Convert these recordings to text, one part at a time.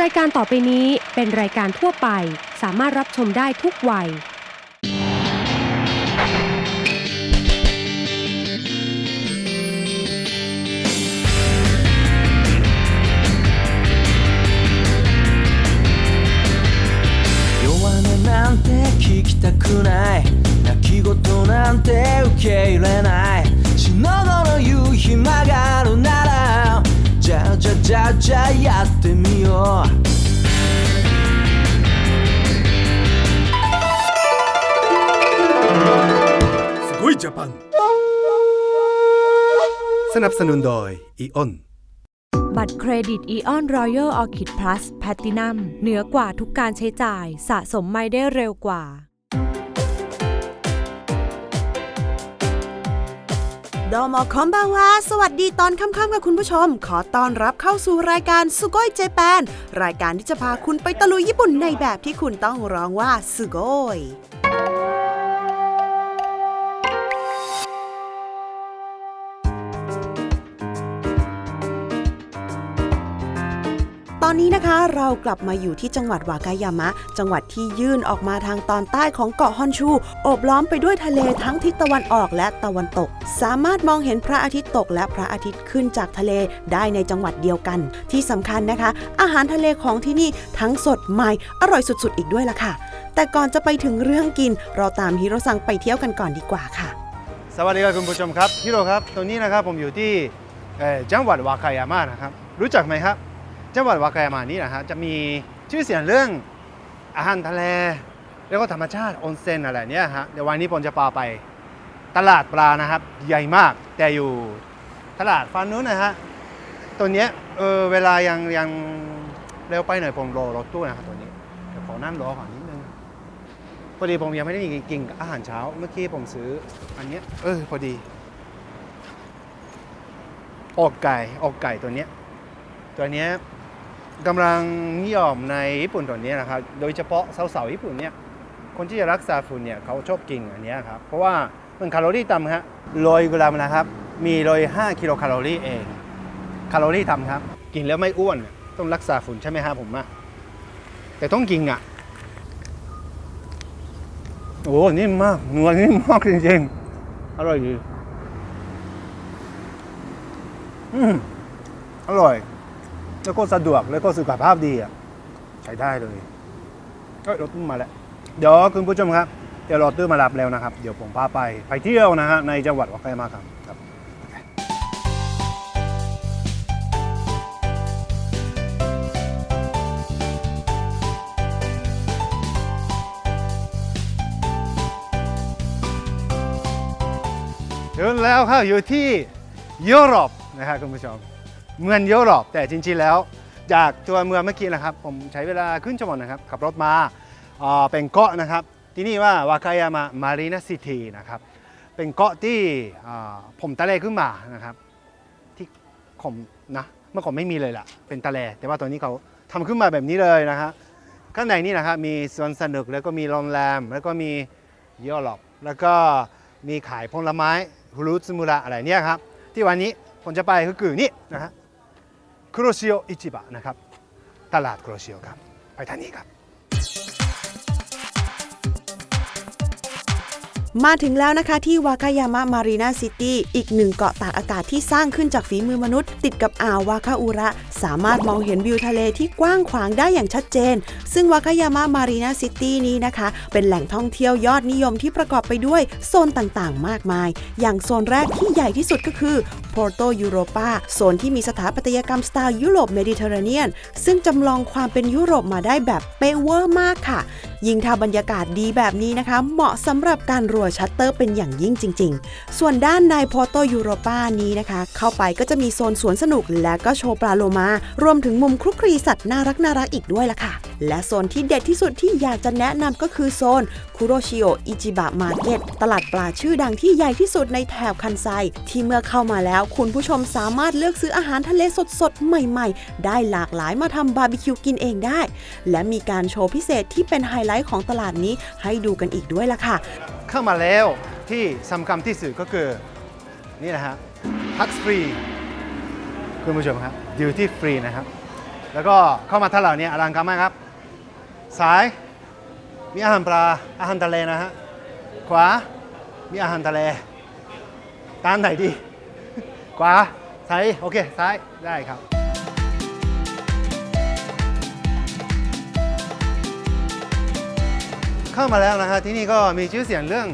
รายการต่อไปนี้เป็นรายการทั่วไป สามารถรับชมได้ทุกวัย 弱音なんて聞きたくない泣き言なんて受け入れない死の後の夕日曲がるならじゃあじゃあじゃあじゃあやってみよう ยเจแปนสนับสนุนโดยอีออนบัตรเครดิต Eon Royal Orchid Plus Platinum เหนือกว่าทุกการใช้จ่ายสะสมไม่ได้เร็วกว่า ดอมอคอมบาวา สวัสดีตอนค่ำๆกับคุณผู้ชม ขอต้อนรับเข้าสู่รายการสุโกยเจแปน รายการที่จะพาคุณไปตะลุยญี่ปุ่นในแบบที่คุณต้องร้องว่าสุโกย อนนี้นะคะเรากลับมาอยู่ที่จังหวัดวากายามะ จังหวัดที่ยื่นออกมาทางตอนใต้ของเกาะฮอนชูโอบล้อมไปด้วยทะเลทั้งทิศตะวันออกและตะวันตก สามารถมองเห็นพระอาทิตย์ตกและพระอาทิตย์ขึ้นจากทะเลได้ในจังหวัดเดียวกัน ที่สำคัญนะคะ อาหารทะเลของที่นี่ทั้งสดใหม่อร่อยสุดๆ อีกด้วยล่ะค่ะ แต่ก่อนจะไปถึงเรื่องกิน เราตามฮิโรซังไปเที่ยวกันก่อนดีกว่าค่ะ สวัสดีครับคุณผู้ชมครับฮิโรครับตรงนี้นะครับผมอยู่ที่จังหวัดวาคายาม่านะครับรู้จักไหมครับ จังหวัดวาคายามานี้นะฮะจะมีชื่อเสียงเรื่องอาหารทะเลแล้วก็ธรรมชาติออนเซ็นอะไรเนี่ยฮะเดี๋ยววันนี้ผมจะพาไปตลาดปลานะครับใหญ่มากแต่อยู่ตลาดฟันนู้นนะฮะตัวเนี้ยเออเวลายังยังเร็วไปหน่อยผมรอรถตู้นะครับตัวนี้เดี๋ยวขอนั่งรอก่อนนิดนึงพอดีผมยังไม่ได้กินอาหารเช้า เมื่อกี้ผมซื้ออันเนี้ยเออพอดีอกไก่อกไก่ตัวเนี้ยตัวเนี้ย กำลังนิยมในญี่ปุ่นตัวเนี้นะครับ โดยเฉพาะสาวๆญี่ปุ่นเนี่ย คนที่จะรักษาฝุ่นเนี่ยเขาชอบกินอันนี้ครับ เพราะว่ามันแคลอรี่ต่ำฮะร้อยกรัมนะครับ มีร้อยห้ากิโลแคลอรี่เอง แคลอรี่ต่ำครับ กินแล้วไม่อ้วน ต้องรักษาฝุ่นใช่ไหมครับผมอะแต่ต้องกินอะโอ้นิ่มมากนื้อนิ่มมากจริงๆ อร่อยดีอืมอร่อย แล้วก็สะดวกแล้วก็สุขภาพดีอะใช้ได้เลยเอ้ยรถตู้มาแล้วเดี๋ยวคุณผู้ชมครับเดี๋ยวรถตู้มารับแล้วนะครับ เดี๋ยวผมพาไปไปเที่ยวนะฮะในจังหวัดวาคายาครับครับถึงแล้วครับอยู่ที่ยุโรปนะครับคุณผู้ชม เมืองยุโรปแต่จริงๆแล้ว จากตัวเมืองเมื่อกี้นะครับ ผมใช้เวลาครึ่งชั่วโมงนะครับขับรถมาเป็นเกาะนะครับ ที่นี่ว่าวากายามะมารีนาซิตีนะครับ เป็นเกาะที่ผมทะเลขึ้นมานะครับ ที่ผมนะเมื่อก่อนไม่มีเลยล่ะ เป็นทะเล แต่ว่าตอนนี้เขาทำขึ้นมาแบบนี้เลยนะฮะข้างในนี่นะครับมีสวนสนุกแล้วก็มีโรงแรมแล้วก็มียุโรปแล้วก็มีขายผลไม้ฟรุสมุระอะไรเนี่ยครับ ที่วันนี้ผมจะไปก็คือนี่นะฮะ คุโรชิโออิจิบะนะครับ ตลาดคุโรชิโอครับ ไปทางนี้ครับ มาถึงแล้วนะคะที่วากายามะมารีนาซิตี้อีกหนึ่งเกาะตากอากาศที่สร้างขึ้นจากฝีมือมนุษย์ ติดกับอ่าววาคาอุระ สามารถมองเห็นวิวทะเลที่กว้างขวางได้อย่างชัดเจน ซึ่งวากายามะมารีนาซิตี้นี้นะคะ เป็นแหล่งท่องเที่ยวยอดนิยมที่ประกอบไปด้วยโซนต่างๆ มากมาย อย่างโซนแรกที่ใหญ่ที่สุดก็คือโปรโตยูโรปาโซนที่มีสถาปัตยกรรมสไตล์ยุโรปเมดิเตอร์เรเนียน ซึ่งจำลองความเป็นยุโรปมาได้แบบเป๊ะเวอร์มากค่ะ ยิ่งถ้าบรรยากาศดีแบบนี้นะคะ เหมาะสำหรับการรัวชัตเตอร์เป็นอย่างยิ่งจริง ๆ ส่วนด้านในโปรโตยูโรปานี้นะคะ เข้าไปก็จะมีโซนสวนสนุกและก็โชว์ปลาโลมา รวมถึงมุมคลุกคลีสัตว์น่ารักน่ารักอีกด้วยล่ะค่ะ และโซนที่เด็ดที่สุดที่อยากจะแนะนำก็คือโซนคุโรชิโออิจิบะมาร์เก็ตตลาดปลาชื่อดังที่ใหญ่ที่สุดในแถบคันไซที่เมื่อเข้ามาแล้วคุณผู้ชมสามารถเลือกซื้ออาหารทะเลสดๆ ใหม่ๆ ได้หลากหลายมาทำบาร์บีคิวกินเองได้ และมีการโชว์พิเศษที่เป็นไฮไลท์ของตลาดนี้ให้ดูกันอีกด้วยล่ะค่ะ เข้ามาแล้วที่สำคัญที่สุดก็คือ นี่นะฮะทักฟรีคุณผู้ชมครับดิวที่ฟรีนะครับ แล้วก็เข้ามาทะเหลเนี่ยอลังการมากครับซ้ายมีอาหารปลาอาหารทะเลนะฮะขวามีอาหารทะเลตามไหนดี ขวาซ้ายโอเคซ้ายได้ครับ เข้ามาแล้วนะฮะที่นี่ก็มีชื่อเสียงเรื่อง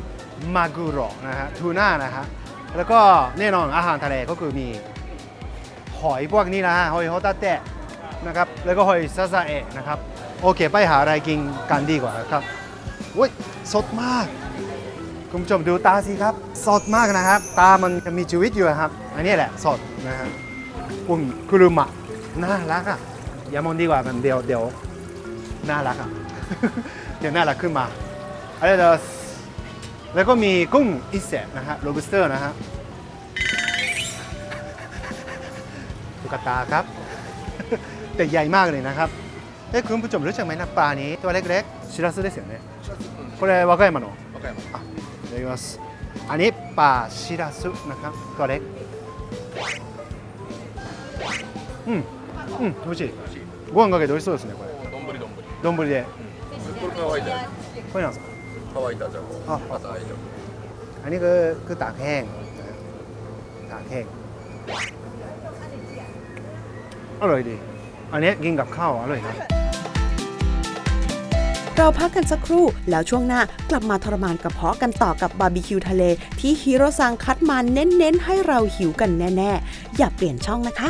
มากุโระนะฮะทูน่านะฮะแล้วก็แน่นอนอาหารทะเลก็คือมีหอยพวกนี้นะฮะหอยโฮตาเตะนะครับแล้วก็หอยซาซาเอะนะครับ โอเค ไปหาอะไรกินกันดีกว่าครับอุ้ยสดมาก คุณผู้ชมดูตาสิครับ สดมากนะครับ ตามันจะมีชีวิตอยู่ครับ อันนี้แหละสดนะฮะคุณคุรุมะน่ารักอ่ะอย่ามองดีกว่ามันเดี๋ยวเดี๋ยวน่ารักอ่ะ เดี๋ยวน่ารักขึ้นมาอะไรเดสแล้วก็มีกุ้งอิเซะนะฮะโรบิสเตอร์นะฮะตุ๊กตาครับ แต่ใหญ่มากเลยนะครับเอ้ยคุณผู้ชมรู้จักไหมนะปลานี้ตัวเล็กๆชิราสึですよねこれ和歌山の和歌山あい ただきますอันนี้ปลาชิราสึนะครับตัวเล็กอืมอืม美味しいご飯かけて美味しそうですねこれどんぶりどんぶり丼でこれ乾いたやこれなんですかつ乾いたじゃこあまた開いた อันนี้คือคือตากแห้งตากแห้งอร่อยดี อันนี้กินกับข้าวอร่อยครับ เราพักกันสักครู่ แล้วช่วงหน้ากลับมาทรมานกระเพาะกันต่อกับบาร์บีคิวทะเล ที่ฮิโรซังคัดมาเน้นๆให้เราหิวกันแน่ ๆ อย่าเปลี่ยนช่องนะคะ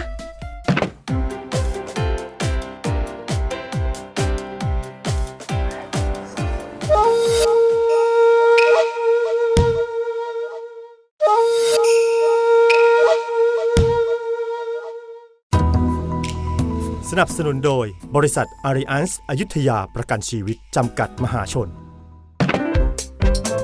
นับสนุนโดยบริษัทอาริอันส์อยุธยาประกันชีวิต จำกัดมหาชน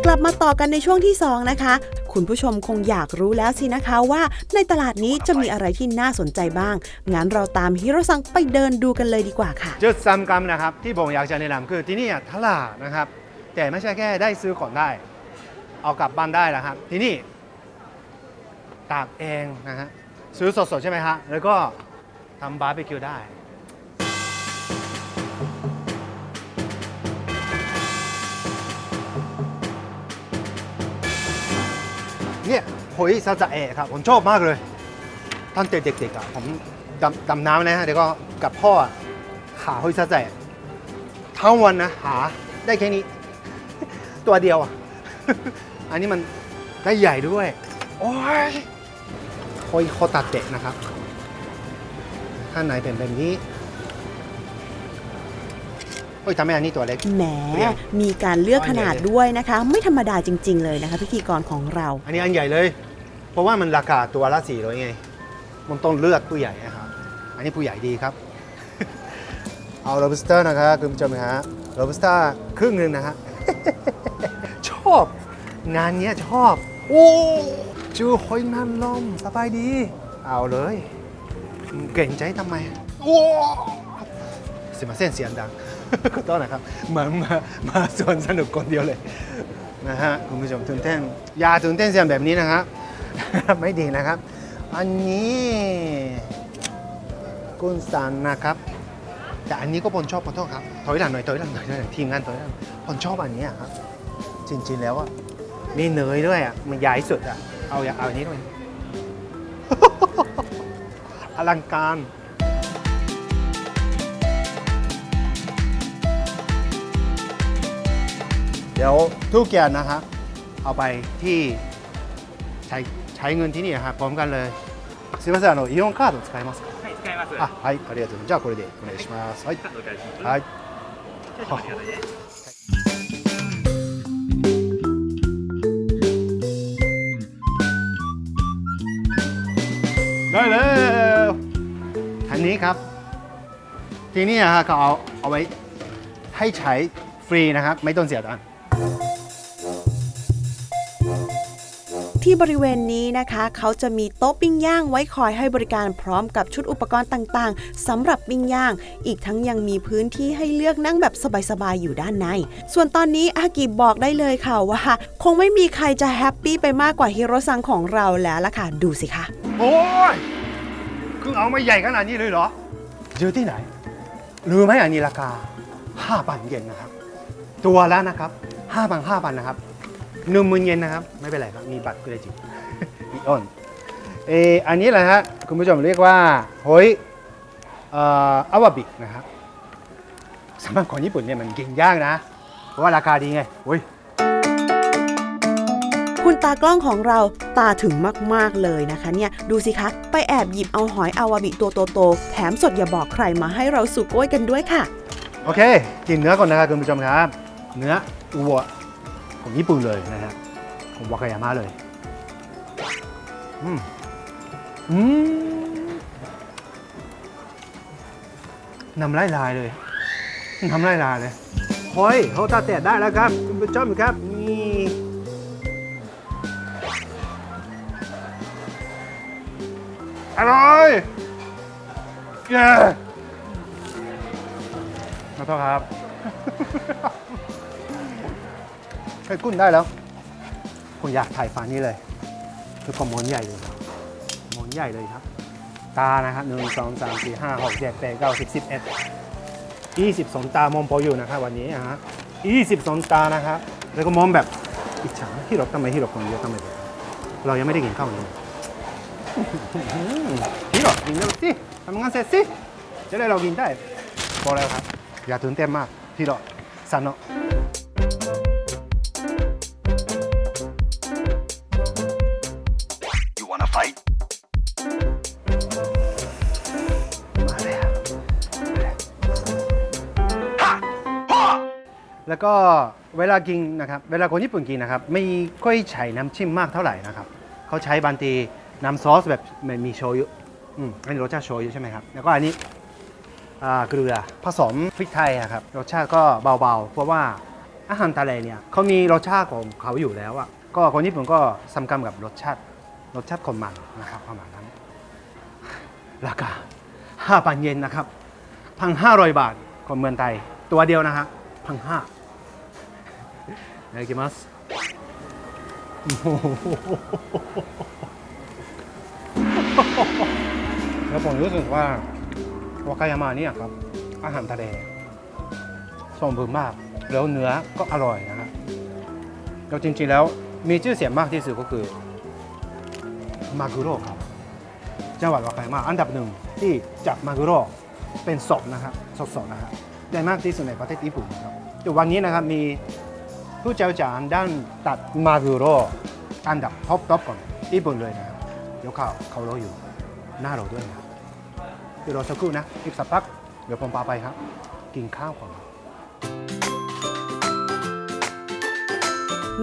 กลับมาต่อกันในช่วงที่ 2 นะคะ คุณผู้ชมคงอยากรู้แล้วสินะคะว่าในตลาดนี้จะมีอะไรที่น่าสนใจบ้าง งั้นเราตามฮิโรซังไปเดินดูกันเลยดีกว่าค่ะ จุดสำคัญนะครับ ที่ผมอยากจะแนะนำคือที่นี่อะตลาดนะครับ แต่ไม่ใช่แค่ได้ซื้อของได้ เอากลับบ้านได้นะครับ ที่นี่ตากเองนะฮะซื้อสดๆใช่ไหมฮะแล้วก็ทำบาร์บีคิวได้ เนี่ยหอยซาจะเอะครับผมชอบมากเลยตั้งแต่เด็กๆอะผมดำดำน้ำนะฮะเดี๋ยวก็กับพ่ออะหาหอยซาจะเอะทั้งวันนะหาได้แค่นี้ ตัวเดียวอะ อันนี้มันได้ใหญ่ด้วย โอ้ยหอยโคตาเตะนะครับ ข้างในเป็นแบบนี้ โอ้ยทำไมอันนี้ตัวเล็ก แหม มีการเลือกขนาดด้วยนะคะ ไม่ธรรมดาจริง ๆ เลยนะคะ พิธีกรของเรา อันนี้อันใหญ่เลย เพราะว่ามันราคาตัวละสี่ร้อยไง มันต้องเลือกผู้ใหญ่นะครับ อันนี้ผู้ใหญ่ดีครับ เอาโรบิสเตอร์นะครับคุณผู้ชมนะฮะโรบิสเตอร์ครึ่งหนึ่งนะฮะ ชอบ งานเนี้ยชอบ โอ้จูหอยนางรมสบายดี เอาเลย เก่งใจทำไม โอ้สิมาเส้นเสียงดัง ขอโทษนะครับเหมือนมามาสวนสนุกคนเดียวเลยนะฮะคุณผู้ชมตื่นเต้นอย่าตื่นเต้นเสียงแบบนี้นะครับ ไม่ดีนะครับ อันนี้กุนซันนะครับ แต่อันนี้ก็ผมชอบขอโทษครับถอยหลังหน่อยถอยหลังหน่อยถอยหลังทีมงานถอยหลังผมชอบอันนี้ครับจริงๆแล้วอะมีเนยด้วยอะมันใหญ่สุดอะเอาอย่าเอาอันนี้ด้วยอลังการ เดี๋ยวทุกอย่างนะครับ เอาไปที่ใช้ใช้เงินที่นี่ครับพร้อมกันเลยすみませんあのイオンカード使えますかはい、使います。あはいありがとうございますじゃあこれでお願いしますはいお願いします。はい少々お待ちくださいね。 ได้แล้วอันนี้ครับ ที่นี่อะครับเขาเอาเอาไว้ให้ใช้ฟรีนะครับ ไม่ต้องเสียตังค์ ที่บริเวณนี้นะคะ เขาจะมีโต๊ะปิ้งย่างไว้คอยให้บริการพร้อมกับชุดอุปกรณ์ต่างๆสำหรับปิ้งย่าง อีกทั้งยังมีพื้นที่ให้เลือกนั่งแบบสบายๆอยู่ด้านใน ส่วนตอนนี้อากิบอกได้เลยค่ะว่า คงไม่มีใครจะแฮปปี้ไปมากกว่าฮิโรซังของเราแล้วล่ะค่ะ ดูสิคะโอ้ยคือเอามาใหญ่ขนาดนี้เลยเหรออยู่ที่ไหนรู้ไหมอันนี้ราคา5พันเยนนะครับ ตัวละนะครับ 5พัน5พันนะครับหนึ่งหมื่นเยนนะครับ ไม่เป็นไรครับ มีบัตรเครดิตอีออนเอออันนี้แหละฮะคุณผู้ชมเรียกว่าหอยเอ่ออาวาบินะครับสำหรับคนญี่ปุ่นเนี่ยมันกินยากนะ เพราะว่าราคาดีไงโอ้ยคุณตากล้องของเราตาถึงมาก ๆ เลยนะคะเนี่ย ดูสิคะ ไปแอบหยิบเอาหอยอาวาบิตัวโตๆแถมสดอย่าบอกใครมาให้เราสุกโก้ยกันด้วยค่ะ โอเค กินเนื้อก่อนนะครับคุณผู้ชมครับ เนื้อ วัวของญี่ปุ่นเลยนะครับของวากายามะเลย อืม อืมน้ำลายลายเลยน้ำลายลายเลยเฮ้ยเขาตาแตะได้แล้วครับคุณผู้ชมครับ นี่อร่อยเย้ขอโทษครับ ช้กุ้นได้แล้ว ผมอยากถ่ายฟานี้เลยคือความมอนใหญ่เลยครับมอนใหญ่เลยครับ ตานะครับหนึ่งสองสามสี่ห้าหกเจ็ดแปดเก้าสิบสิบเอ็ดยี่สิบสองตามองพออยู่นะครับวันนี้นะฮะยี่สิบสองตานะครับ แล้วก็มองแบบอิจฉาที่เราทำไมที่เราคนเยอะทำไมเรายังไม่ได้กินข้าวเลยที่เรากินแล้วสิทำงานเสร็จสิจะได้เรากินได้พอแล้วครับ อย่าตื่นเต้นมากที่เราสันเนาะ ก็เวลากินนะครับ เวลาคนญี่ปุ่นกินนะครับ ไม่ค่อยใช้น้ำจิ้มมากเท่าไหร่นะครับ เขาใช้บางทีน้ำซอสแบบมันมีโชยุอืมอันนี้รสชาติโชยุใช่ไหมครับ แล้วก็อันนี้อ่าเกลือผสมพริกไทยครับ รสชาติก็เบาๆ เพราะว่าอาหารทะเลเนี่ยเขามีรสชาติของเขาอยู่แล้วอะก็คนญี่ปุ่นก็สำคัญกับรสชาติ รสชาติของมันนะครับประมาณนั้นราคา5,000เยนนะครับพันห้าร้อยบาทของเมืองไทยตัวเดียวนะฮะพันห้า ただきますแล้วผมรู้สึกว่าวากายามาเนี่ยครับ อาหารทะเลสมบูรณ์มาก แล้วเนื้อก็อร่อยนะครับแล้วจริงๆแล้วมีชื่อเสียงมากที่สุดก็คือมากุโร่ครับ จังหวัดวากายามาอันดับหนึ่งที่จับมากุโร่เป็นสดนะครับสดๆนะครับได้มากที่สุดในประเทศญี่ปุ่นนะครับแต่วันนี้นะครับมี ผู้เจ้าจานด้านตัดมากุโรอันดับท็อปท็อปของญี่ปุ่นเลยนะครับเดี๋ยวเขาเขารออยู่หน้าเราด้วยนะครับเดี๋ยวรอสักครู่นะอีกสักพักเดี๋ยวผมพาไปครับ กินข้าวก่อน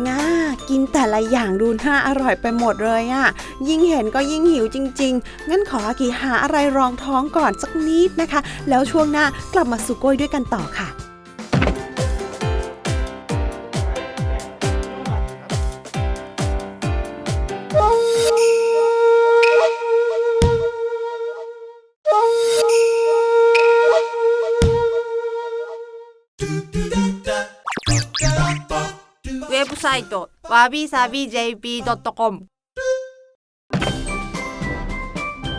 ง่ากินแต่ละอย่างดูน่าอร่อยไปหมดเลยอะ่ะ ยิ่งเห็นก็ยิ่งหิวจริง ๆ งั้นขออากีหาอะไรรองท้องก่อนสักนิดนะคะ แล้วช่วงหน้ากลับมาสุโกยด้วยกันต่อค่ะ เว็บไซต์ w a b i s a b i j p c o m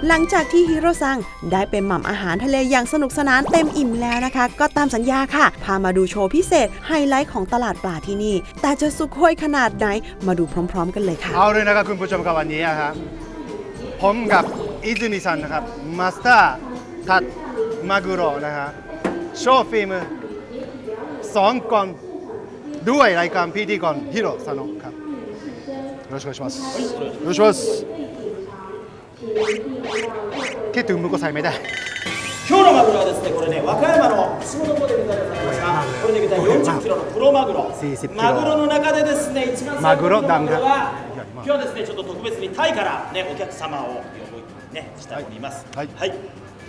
หลังจากที่ฮิโร่ซังได้ไปหม่ำอาหารทะเลอย่างสนุกสนานเต็มอิ่มแล้วนะคะ ก็ตามสัญญาค่ะ พามาดูโชว์พิเศษไฮไลท์ของตลาดปลาที่นี่ แต่จะสุโขยขนาดไหน มาดูพร้อม ๆ กันเลยค่ะ เอาเลยนะครับคุณผู้ชมครับวันนี้นะครับผมกับอิซุนิซันนะครับมาสเตอร์ทัดมากุโรนะฮะโชว์ฟิล์มสองกอน ด้วยรายการพิธีกรฮิโร่ซาโนะครับよろしくお願いしますよろしくお願いしますคิดถึงมือก็ใส่ไม่ได้ 今日のマグロはですね、これね、和歌山の橋本港で水揚げされました、これで大体40キロのプロマグロ40キロ、マグロの中でですね、一番マグロ最高のマグロはいや今今日はですね、ちょっと特別にタイからね、お客様を呼びね、しております。はい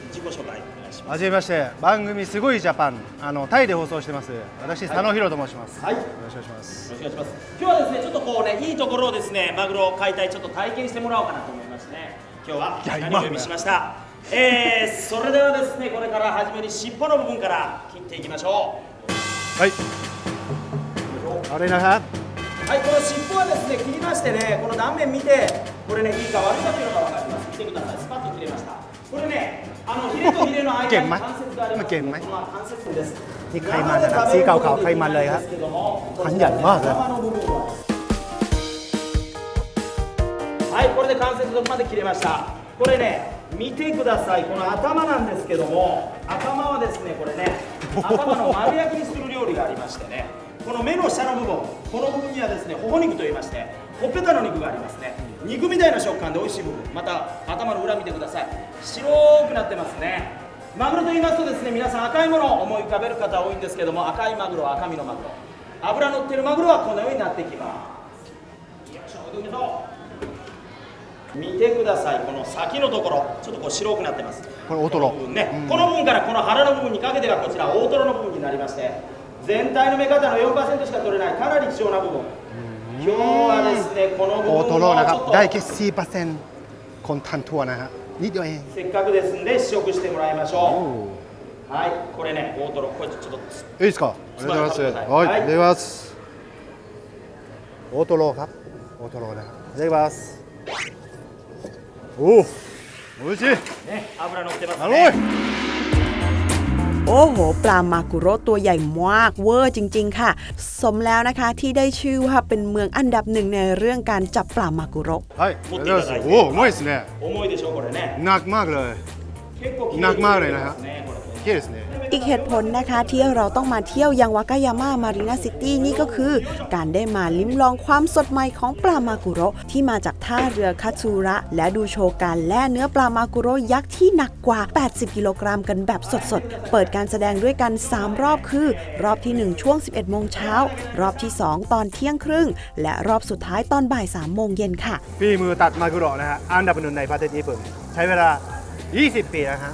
自己紹介お願 いします。はじめまして番組すごいジャパンあのタイで放送してます私、佐野博と申します。はい。よろしくお願いします。よろしくお願いします。今日はですねちょっとこうねいいところをですねマグロを解体ちょっと体験してもらおうかなと思いましてね。今日は何をお呼びしました、えー、それではですねこれから始めに尻尾の部分から切っていきましょう。はい。あれな。はいこの尻尾はですね切りましてねこの断面見てこれねいいか悪いかというのが分かります。見てください。スパッと切れました。これねあのヒレとヒレの間にเก็บไหม 関節があります มันเก็บไหม まあ関節です นี่ไขมันนะครับสีขาวๆไขมันเลยครับ ですけども ขันใหญ่มากเลย 頭の部分ははいこれで関節まで切れましたこれね見てくださいこの頭なんですけども頭はですねこれね頭の丸焼きにする料理がありましてねこの目の下の部分この部分にはですね頬肉と言いまして ほっぺたの肉がありますね。肉みたいな食感で美味しい部分また頭の裏見てください。白くなってますね。マグロと言いますとですね皆さん赤いものを思い浮かべる方多いんですけども赤いマグロ赤身のマグロ。脂乗ってるマグロはこのようになってきます。よいしょ見てください。この先のところ。ちょっとこう白くなってます。これ大トロ。この部分ね、この部分からこの腹の部分にかけてがこちら大トロの部分になりまして全体の目方の4%しか取れない。かなり貴重な部分今日はですねこの部分をโอโทโร่นะครับ ちょっと ได้แค่4%เปอร์เซ็นต์คนทันทั่วนะฮะนิดเดียวเอง せっかくですんで試食してもらいましょうはいこれね大トロこれちょっといいですかありがとうございますはい、はいいただきます大トロครับ大トロนะครับいただきますおお美味しいね脂乗ってますอร่อย ね โอ้โห ปลามากุโระตัวใหญ่มากเวอร์จริง ๆ ค่ะ สมแล้วนะคะที่ได้ชื่อว่าเป็นเมืองอันดับหนึ่งในเรื่องการจับปลามากุโระ はい持っていただいてありがとうございますおおうまいですね重いでしょこれねหนักมากเลย 結構หนักมากเลยนะฮะ ねこれ綺麗ですね อีกเหตุผลนะคะที่เราต้องมาเที่ยวยังวากายาม่ามารีนาซิตี้นี่ก็คือ การได้มาลิ้มลองความสดใหม่ของปลามากุโรที่มาจากท่าเรือคาชูระ และดูโชว์การแล่เนื้อปลามากุโรยักษ์ที่หนักกว่า 80 กิโลกรัมกันแบบสดๆ เปิดการแสดงด้วยกัน 3 รอบคือ รอบที่ 1 ช่วง 11 โมงเช้า รอบที่ 2 ตอนเที่ยงครึ่ง และรอบสุดท้ายตอนบ่าย 3 โมงเย็นค่ะพี่มือตัดมากุโรนะฮะอันดับหนึ่งในประเทศญี่ปุ่นใช้เวลา 20 ปีนะฮะ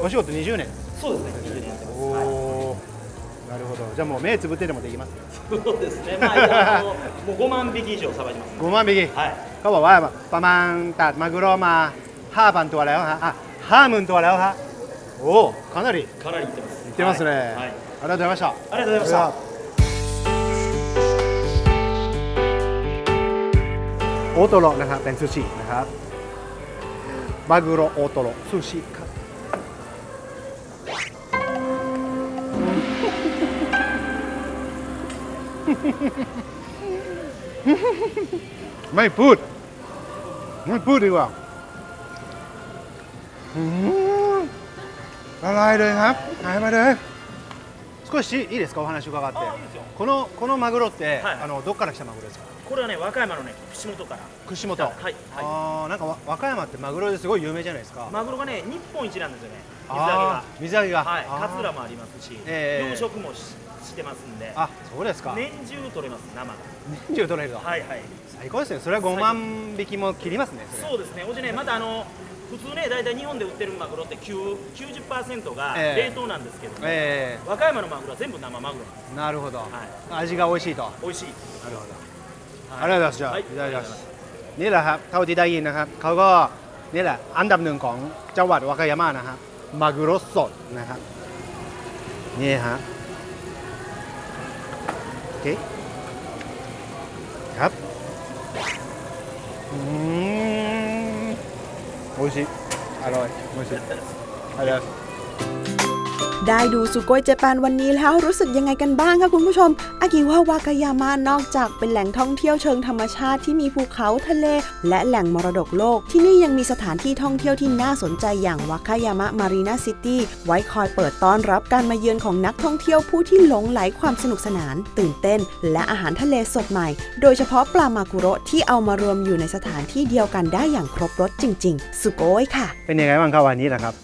โอชิโกะ20年そうですね20年やってますおおなるほどじゃあもう目つぶってでもできますそうですねまああのもう5万匹以上さばいてます5万匹 はい เขาบอกว่าประมาณตัดมากุโระมา 5,000 ตัวแล้วฮะอ่ะ50,000 ตัวแล้วฮะโอ้かなりかなりいってますいってますね、はい、ありがとうございましたありがとうございましたโอโตโรนะครับเป็นซูชินะครับมากุโระโอโตโรซูชิ ไม่พูด ไม่พูดดีกว่าอืมละลายเลยครับหายไปเลย少しいいですかお話伺ってあいいですよこのこのマグロって、はいあのどっから来たマグロですかこれはね和歌山のね串本から串本、はいはいあーなんかわ和歌山ってマグロですごい有名じゃないですか、マグロがね日本一なんですよね水揚げ 水揚げー水揚げが。はい。あー。カツラもありますし、ええ養殖もししてますんで。あそうですか。年中取れます生。が年中取れるとはいはい。最高ですね。それは5万匹も切りますねそそうですね。おじねまたあの普通ね大体日本で売ってるマグロって9 90%がええ冷凍なんですけども、え和歌山のマグロは全部生マグロなるほど、はい。味が美味しいと。美味しい。なるほど、ありがとうございます。じゃあ、はい。いただきます。นี่แหละครับเท่าที่ได้ยินนะครับเขาก็ มากุโรสดนะครับ นี่ฮะโอเคครับอืมโอชิอร่อยโอชิอร่อย ได้ดูสุโกยเจแปนวันนี้แล้วรู้สึกยังไงกันบ้างคะคุณผู้ชม อากิวาวากายามานอกจากเป็นแหล่งท่องเที่ยวเชิงธรรมชาติที่มีภูเขาทะเล และแหล่งมรดกโลก ที่นี่ยังมีสถานที่ท่องเที่ยวที่น่าสนใจอย่างวากายามะมารีนาซิตี้ไว้คอยเปิดต้อนรับการมาเยือนของนักท่องเที่ยวผู้ที่หลงไหลความสนุกสนาน ตื่นเต้น และอาหารทะเลสดใหม่ โดยเฉพาะปลามากุโระที่เอามารวมอยู่ในสถานที่เดียวกันได้อย่างครบรสจริง ๆ สุโกยค่ะ เป็นยังไงบ้างครับวันนี้นะครับ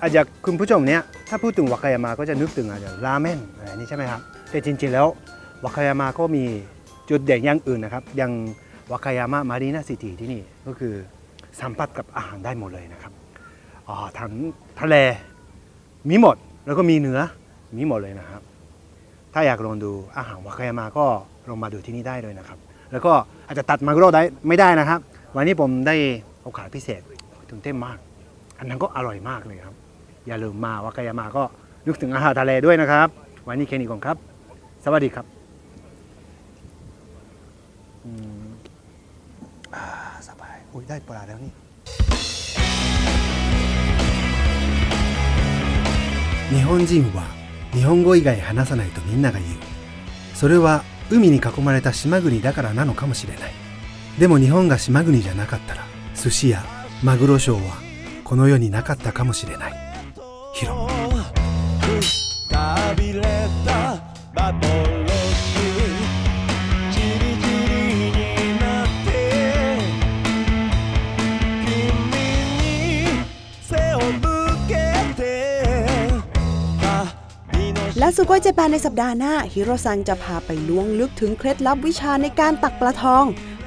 อาจจะคุณผู้ชมเนี้ย ถ้าพูดถึงวากายามาก็จะนึกถึงอาจจะราเมนอะไรนี่ใช่ไหมครับ แต่จริงๆแล้ววากายามาก็มีจุดเด่นอย่างอื่นนะครับอย่างวากายามามารีนาซิตี้ที่นี่ก็คือสัมผัสกับอาหารได้หมดเลยนะครับอ่าทั้งทะเลมีหมดแล้วก็มีเนื้อมีหมดเลยนะครับ ถ้าอยากลองดูอาหารวากายามาก็ลองมาดูที่นี่ได้เลยนะครับ แล้วก็อาจจะตัดมาโรได้ไม่ได้นะครับ วันนี้ผมได้โอกาสพิเศษตื่นเต้นมาก อันนั้นก็อร่อยมากเลยครับ อย่าลืมมาวักายามาก็นึกถึงอาหารทะเลด้วยนะครับ。วันนี้แค่นี้ก่อนครับ สวัสดีครับสบายอุ้ยได้ปลาแล้วนี่日本人は日本語以外話さないとみんなが言う。それは海に囲まれた島国だからなのかもしれない。でも日本が島国じゃなかったら寿司やマグロショーはこの世になかったかもしれない。 ヒロたびれた幻じりじりになって君に背を向けて旅の และสุโกยเจแปนในสัปดาห์หน้าฮิโรซังจะพาไปล้วงลึกถึงเคล็ดลับวิชาในการตักปลาทอง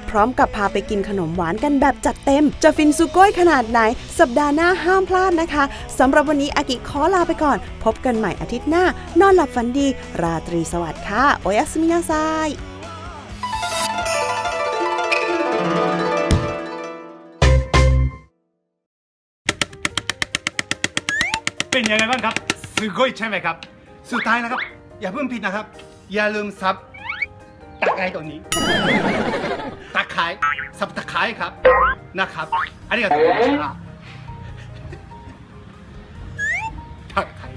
พร้อมกับพาไปกินขนมหวานกันแบบจัดเต็ม จะฟินสุก้ยขนาดไหน สัปดาห์หน้าห้ามพลาดนะคะสำหรับวันนี้อากิขอลาไปก่อน พบกันใหม่อาทิตย์หน้า นอนหลับฝันดี ราตรีสวัสดิ์ค่ะ โอยัสมินาไซเป็นยังไงบ้างครับสุโกยใช่ไหมครับ สุดท้ายนะครับ อย่าเพิ่งผิดนะครับ อย่าลืมซับตะไคร้ตัวนี้ ตะไคร้สับตะไคร้ครับนะครับ อันนี้ก็ตัวชนะตะไคร้